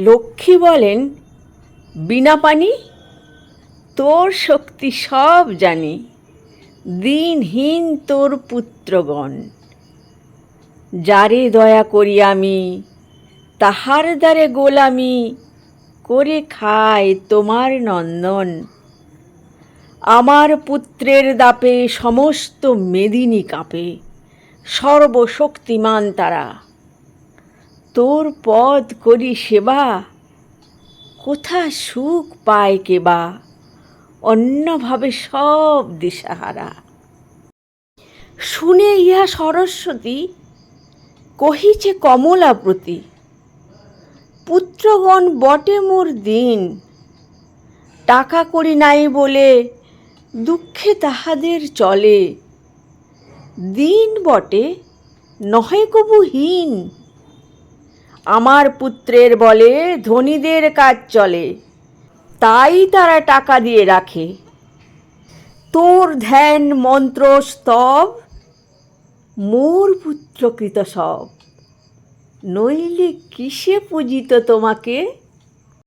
লক্ষ্মী বলেন, বিনা পানি তোর শক্তি সব জানি। দিনহীন তোর পুত্রগণ। যারে দয়া করি আমি, তাহার দ্বারে গোলামি করে খায় তোমার নন্দন। আমার পুত্রের দাপে সমস্ত মেদিনী কাঁপে সর্বশক্তিমান তারা। তোর পদ করি সেবা, কোথা সুখ পায় কেবা? অন্যভাবে সব দিশাহারা। শুনে ইহা সরস্বতী কহিছে কমলা প্রতি পুত্রগণ, বটে মোর দিন। টাকা করি নাই বলে দুঃখে তাহাদের চলে। দিন বটে, নহে কবুহীন আমার পুত্রের বলে ধনীদের কাজ চলে। তাই তারা টাকা দিয়ে রাখে। তোর ধ্যান মন্ত্র স্তব, মোর পুত্রকৃত সব। নইলে কিসে পূজিত তোমাকে?